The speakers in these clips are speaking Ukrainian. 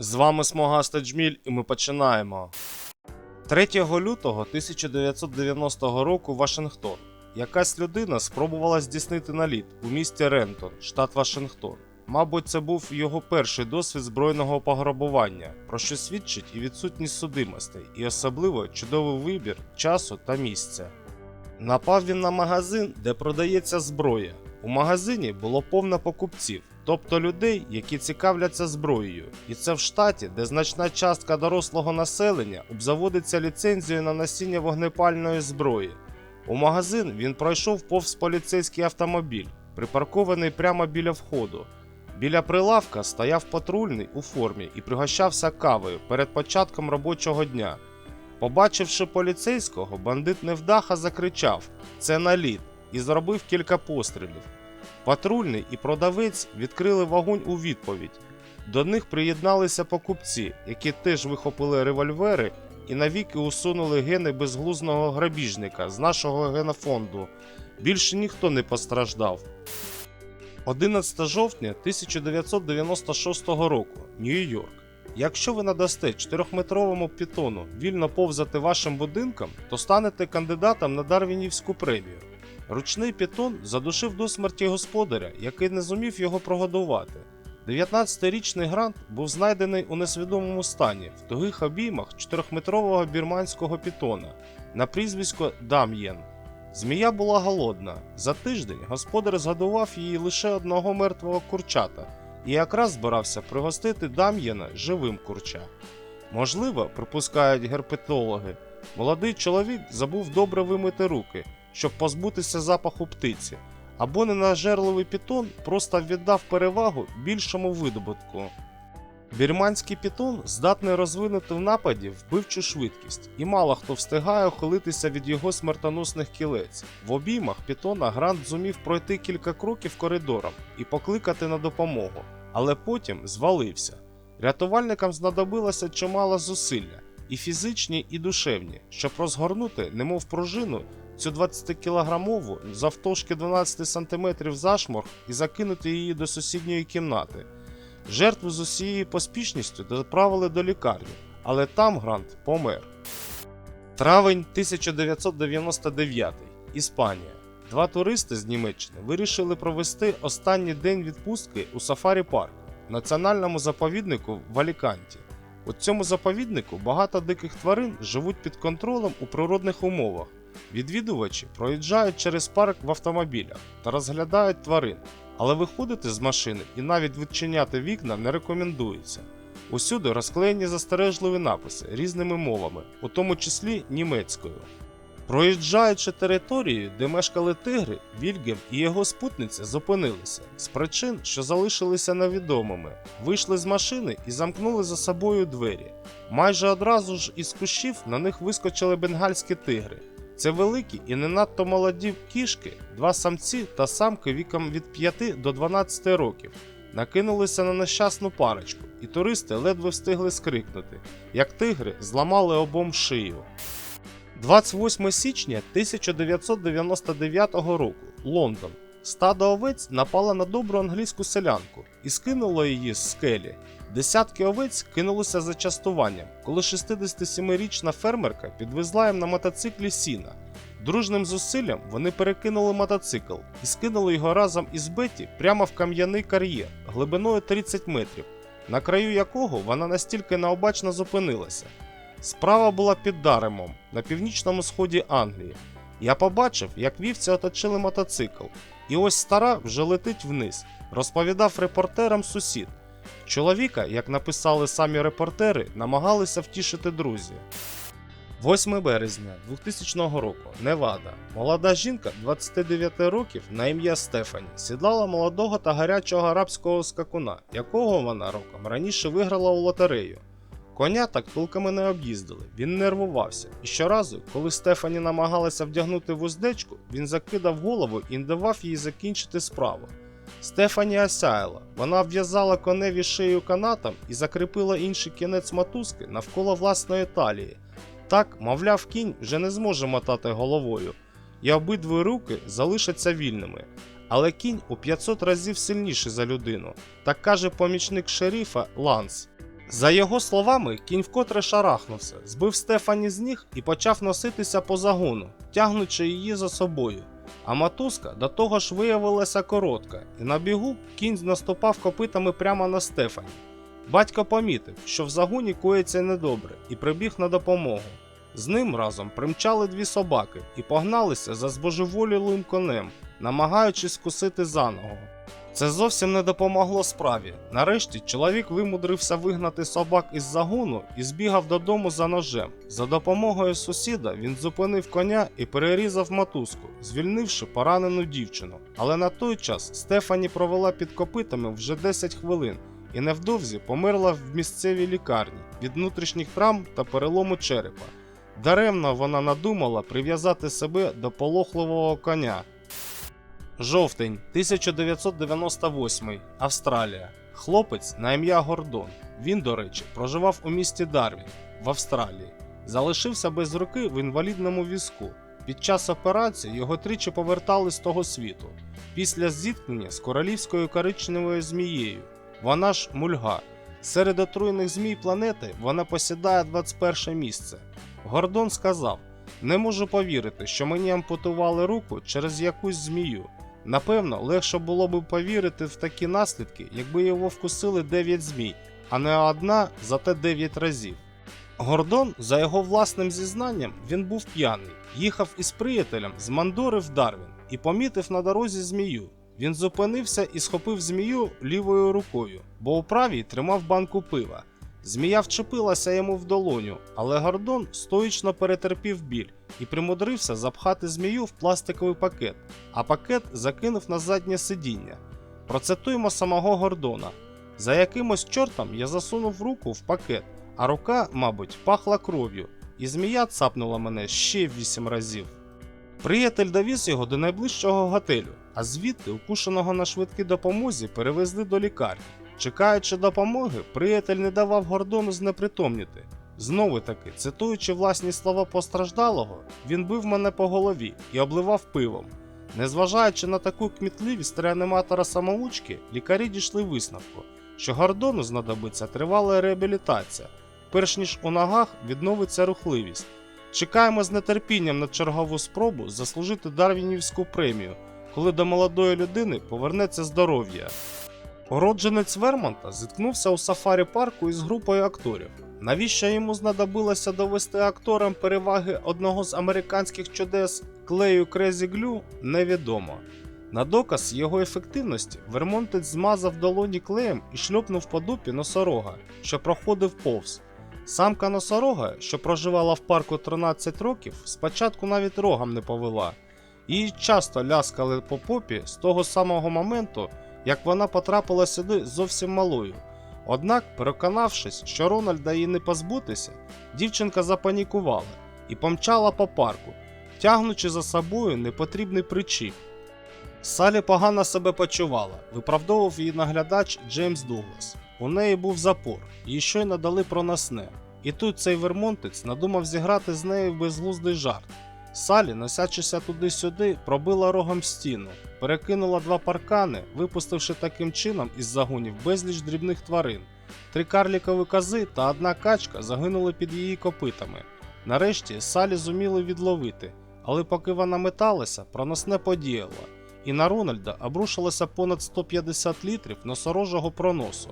З вами Смогаста Джміль і ми починаємо. 3 лютого 1990 року Вашингтон. Якась людина спробувала здійснити наліт у місті Рентон, штат Вашингтон. Мабуть, це був його перший досвід збройного пограбування, про що свідчить і відсутність судимостей, і особливо чудовий вибір часу та місця. Напав він на магазин, де продається зброя. У магазині було повно покупців, тобто людей, які цікавляться зброєю. І це в штаті, де значна частка дорослого населення обзаводиться ліцензією на носіння вогнепальної зброї. У магазин він пройшов повз поліцейський автомобіль, припаркований прямо біля входу. Біля прилавка стояв патрульний у формі і пригощався кавою перед початком робочого дня. Побачивши поліцейського, бандит невдаха закричав Це наліт і зробив кілька пострілів. Патрульний і продавець відкрили вогонь у відповідь. До них приєдналися покупці, які теж вихопили револьвери і навіки усунули гени безглузного грабіжника з нашого генофонду. Більше ніхто не постраждав. 11 жовтня 1996 року, Нью-Йорк. Якщо ви надасте 4-метровому пітону вільно повзати вашим будинком, то станете кандидатом на Дарвінівську премію. Ручний пітон задушив до смерті господаря, який не зумів його прогодувати. 19-річний грант був знайдений у несвідомому стані в тугих обіймах 4-метрового бірманського пітона на прізвисько Дам'єн. Змія була голодна. За тиждень господар згодував її лише одного мертвого курчата і якраз збирався пригостити Дам'єна живим курча. Можливо, припускають герпетологи, молодий чоловік забув добре вимити руки, щоб позбутися запаху птиці, або ненажерливий пітон просто віддав перевагу більшому видобутку. Бірманський пітон здатний розвинути в нападі вбивчу швидкість, і мало хто встигає ухилитися від його смертоносних кілець. В обіймах пітона Грант зумів пройти кілька кроків коридором і покликати на допомогу, але потім звалився. Рятувальникам знадобилося чимало зусилля, і фізичні, і душевні, щоб розгорнути, немов пружину, цю 20-кілограмову завтовшки 12 см зашморг і закинути її до сусідньої кімнати. Жертву з усією поспішністю доправили до лікарні, але там Грант помер. Травень 1999. Іспанія. Два туристи з Німеччини вирішили провести останній день відпустки у сафарі парку, національному заповіднику в Аліканті. У цьому заповіднику багато диких тварин живуть під контролем у природних умовах. Відвідувачі проїжджають через парк в автомобілях та розглядають тварин, але виходити з машини і навіть відчиняти вікна не рекомендується. Усюди розклеєні застережливі написи різними мовами, у тому числі німецькою. Проїжджаючи територію, де мешкали тигри, Вільгем і його спутниця зупинилися з причин, що залишилися невідомими, вийшли з машини і замкнули за собою двері. Майже одразу ж із кущів на них вискочили бенгальські тигри. Це великі і не надто молоді кішки, два самці та самки віком від 5 до 12 років. Накинулися на нещасну парочку, і туристи ледве встигли скрикнути, як тигри зламали обом шию. 28 січня 1999 року. Лондон. Стадо овець напало на добру англійську селянку і скинуло її з скелі. Десятки овець кинулися за частуванням, коли 67-річна фермерка підвезла їм на мотоциклі сіна. Дружним зусиллям вони перекинули мотоцикл і скинули його разом із Беті прямо в кам'яний кар'єр глибиною 30 метрів, на краю якого вона настільки необачно зупинилася. Справа була під Даремом на північному сході Англії. Я побачив, як вівці оточили мотоцикл, і ось стара вже летить вниз, розповідав репортерам сусід. Чоловіка, як написали самі репортери, намагалися втішити друзі. 8 березня 2000 року. Невада. Молода жінка 29 років на ім'я Стефані сідлала молодого та гарячого арабського скакуна, якого вона роком раніше виграла у лотерею. Коня так пилками не об'їздили, він нервувався, і щоразу, коли Стефані намагалася вдягнути вуздечку, він закидав голову і не давав їй закінчити справу. Стефані осяяла, вона обв'язала коневі шию канатом і закріпила інший кінець мотузки навколо власної талії. Так, мовляв, кінь вже не зможе мотати головою, і обидві руки залишаться вільними. Але кінь у 500 разів сильніший за людину, так каже помічник шерифа Ланс. За його словами, кінь вкотре шарахнувся, збив Стефані з ніг і почав носитися по загону, тягнучи її за собою. А мотузка до того ж виявилася коротка, і на бігу кінь наступав копитами прямо на Стефані. Батько помітив, що в загоні коїться недобре, і прибіг на допомогу. З ним разом примчали дві собаки і погналися за збожеволілим конем, намагаючись скусити за ногу. Це зовсім не допомогло справі. Нарешті чоловік вимудрився вигнати собак із загону і збігав додому за ножем. За допомогою сусіда він зупинив коня і перерізав мотузку, звільнивши поранену дівчину. Але на той час Стефані провела під копитами вже 10 хвилин і невдовзі померла в місцевій лікарні від внутрішніх травм та перелому черепа. Даремно вона надумала прив'язати себе до полохливого коня. Жовтень 1998. Австралія. Хлопець на ім'я Гордон. Він, до речі, проживав у місті Дарвін в Австралії. Залишився без руки в інвалідному візку. Під час операції його тричі повертали з того світу. Після зіткнення з королівською коричневою змією. Вона ж мульга. Серед отруєних змій планети вона посідає 21 місце. Гордон сказав: Не можу повірити, що мені ампутували руку через якусь змію. Напевно, легше було б повірити в такі наслідки, якби його вкусили 9 змій, а не одна зате 9 разів. Гордон, за його власним зізнанням, він був п'яний, їхав із приятелем з Мандори в Дарвін і помітив на дорозі змію. Він зупинився і схопив змію лівою рукою, бо у правій тримав банку пива. Змія вчепилася йому в долоню, але Гордон стоїчно перетерпів біль і примудрився запхати змію в пластиковий пакет, а пакет закинув на заднє сидіння. Процитуємо самого Гордона. За якимось чортом я засунув руку в пакет, а рука, мабуть, пахла кров'ю, і змія цапнула мене ще вісім разів. Приятель довіз його до найближчого готелю, а звідти, укушеного на швидкій допомозі, перевезли до лікарні. Чекаючи допомоги, приятель не давав Гордону знепритомніти. Знову таки, цитуючи власні слова постраждалого, він бив мене по голові і обливав пивом. Незважаючи на таку кмітливість реаніматора самоучки, лікарі дійшли висновку, що Гордону знадобиться тривала реабілітація, перш ніж у ногах відновиться рухливість. Чекаємо з нетерпінням на чергову спробу заслужити Дарвінівську премію, коли до молодої людини повернеться здоров'я. Уродженець Вермонта зіткнувся у сафарі парку із групою акторів. Навіщо йому знадобилося довести акторам переваги одного з американських чудес клею Крезі Глю, невідомо. На доказ його ефективності Вермонтець змазав долоні клеєм і шльопнув по дупі носорога, що проходив повз. Самка носорога, що проживала в парку 13 років, спочатку навіть рогом не повела. Її часто ляскали по попі з того самого моменту, як вона потрапила сюди зовсім малою. Однак, переконавшись, що Рональда її не позбутися, дівчинка запанікувала і помчала по парку, тягнучи за собою непотрібний причіп. Салі погано себе почувала, виправдовував її наглядач Джеймс Дуглас. У неї був запор, їй щойно дали проносне. І тут цей вермонтець надумав зіграти з нею безглуздий жарт. Салі, носячися туди-сюди, пробила рогом стіну, перекинула два паркани, випустивши таким чином із загонів безліч дрібних тварин. Три карлікові кози та одна качка загинули під її копитами. Нарешті Салі зуміли відловити, але поки вона металася, проносне подіяло, і на Рональда обрушилося понад 150 літрів носорожого проносу.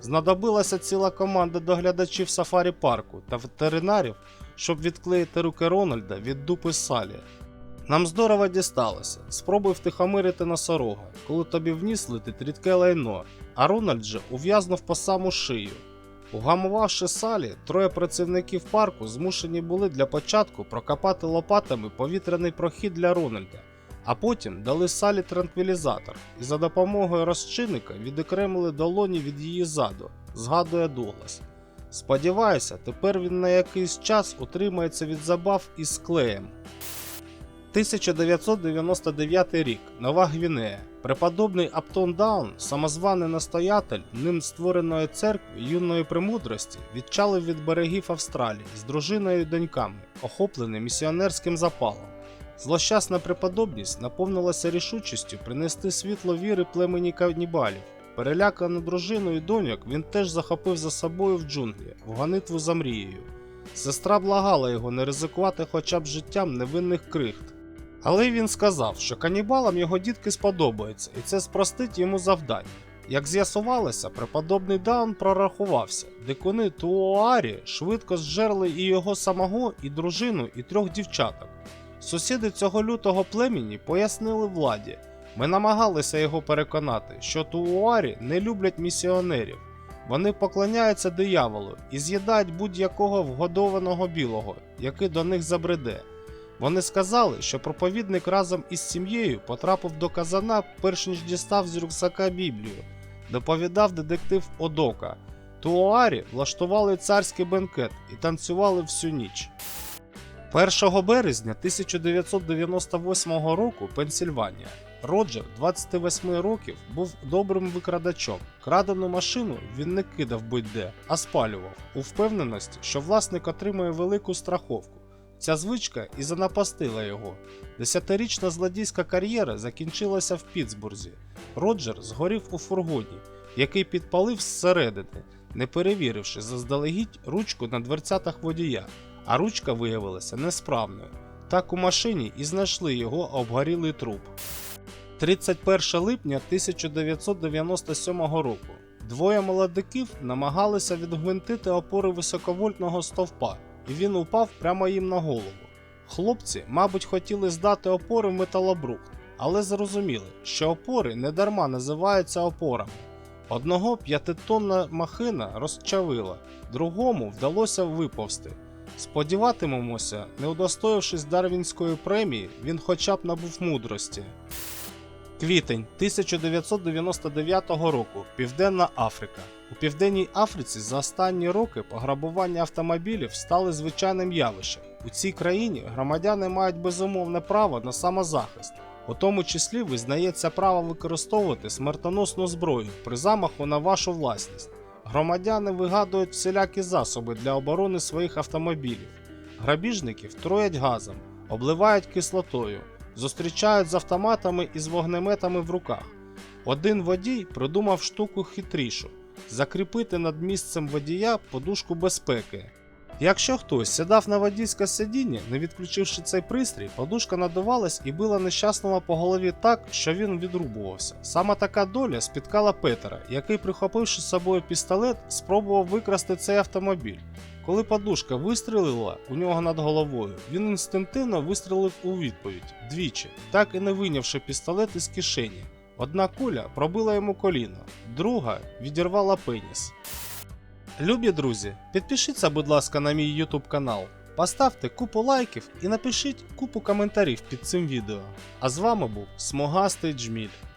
Знадобилася ціла команда доглядачів сафарі парку та ветеринарів, щоб відклеїти руки Рональда від дупи Салі. Нам здорово дісталося. Спробуй втихомирити носорога, коли тобі в ніс летить рідке лайно, а Рональд же ув'язнув по саму шию. Угамувавши Салі, троє працівників парку змушені були для початку прокопати лопатами повітряний прохід для Рональда, а потім дали Салі транквілізатор і за допомогою розчинника відокремили долоні від її заду, згадує Дуглас. Сподіваюся, тепер він на якийсь час утримається від забав із клеєм. 1999 рік. Нова Гвінея. Преподобний Аптон Даун, самозваний настоятель ним створеної церкви юної премудрості, відчалив від берегів Австралії з дружиною і доньками, охоплений місіонерським запалом. Злощасна преподобність наповнилася рішучістю принести світло віри племені канібалів перелякану дружину і доньок він теж захопив за собою в джунглі в гонитву за мрією. Сестра благала його не ризикувати хоча б життям невинних крихт. Але він сказав, що канібалам його дітки сподобаються, і це спростить йому завдання. Як з'ясувалося, преподобний Даун прорахувався. Дикуни Туоарі швидко зжерли і його самого, і дружину, і трьох дівчаток. Сусіди цього лютого племені пояснили владі. Ми намагалися його переконати, що Тууарі не люблять місіонерів. Вони поклоняються дияволу і з'їдають будь-якого вгодованого білого, який до них забреде. Вони сказали, що проповідник разом із сім'єю потрапив до казана, перш ніж дістав з рюкзака Біблію, доповідав детектив Одока. Туоарі влаштували царський бенкет і танцювали всю ніч. 1 березня 1998 року Пенсільванія. Роджер, 28 років, був добрим викрадачом. Крадену машину він не кидав будь-де, а спалював, у впевненості, що власник отримує велику страховку. Ця звичка і занапастила його. Десятирічна злодійська кар'єра закінчилася в Пітсбурзі. Роджер згорів у фургоні, який підпалив зсередини, не перевіривши заздалегідь ручку на дверцятах водія, а ручка виявилася несправною. Так у машині і знайшли його обгорілий труп. 31 липня 1997 року. Двоє молодиків намагалися відгвинтити опори високовольтного стовпа, і він упав прямо їм на голову. Хлопці, мабуть, хотіли здати опори в металобрухт, але зрозуміли, що опори недарма називаються опорами. Одного п'ятитонна махина розчавила, другому вдалося виповзти. Сподіватимемося, не удостоївшись Дарвінської премії, він хоча б набув мудрості. Квітень 1999 року. Південна Африка. У Південній Африці за останні роки пограбування автомобілів стали звичайним явищем. У цій країні громадяни мають безумовне право на самозахист. У тому числі визнається право використовувати смертоносну зброю при замаху на вашу власність. Громадяни вигадують всілякі засоби для оборони своїх автомобілів. Грабіжників троять газом, обливають кислотою, зустрічають з автоматами і з вогнеметами в руках. Один водій придумав штуку хитрішу закріпити над місцем водія подушку безпеки. Якщо хтось сідав на водійське сидіння, не відключивши цей пристрій, подушка надувалась і била нещасного по голові так, що він відрубувався. Саме така доля спіткала Петера, який, прихопивши з собою пістолет, спробував викрасти цей автомобіль. Коли подушка вистрілила у нього над головою, він інстинктивно вистрілив у відповідь двічі, так і не вийнявши пістолет із кишені. Одна куля пробила йому коліно, друга відірвала пеніс. Любі друзі, підпишіться, будь ласка, на мій YouTube канал, поставте купу лайків і напишіть купу коментарів під цим відео. А з вами був Смугастий Джміль.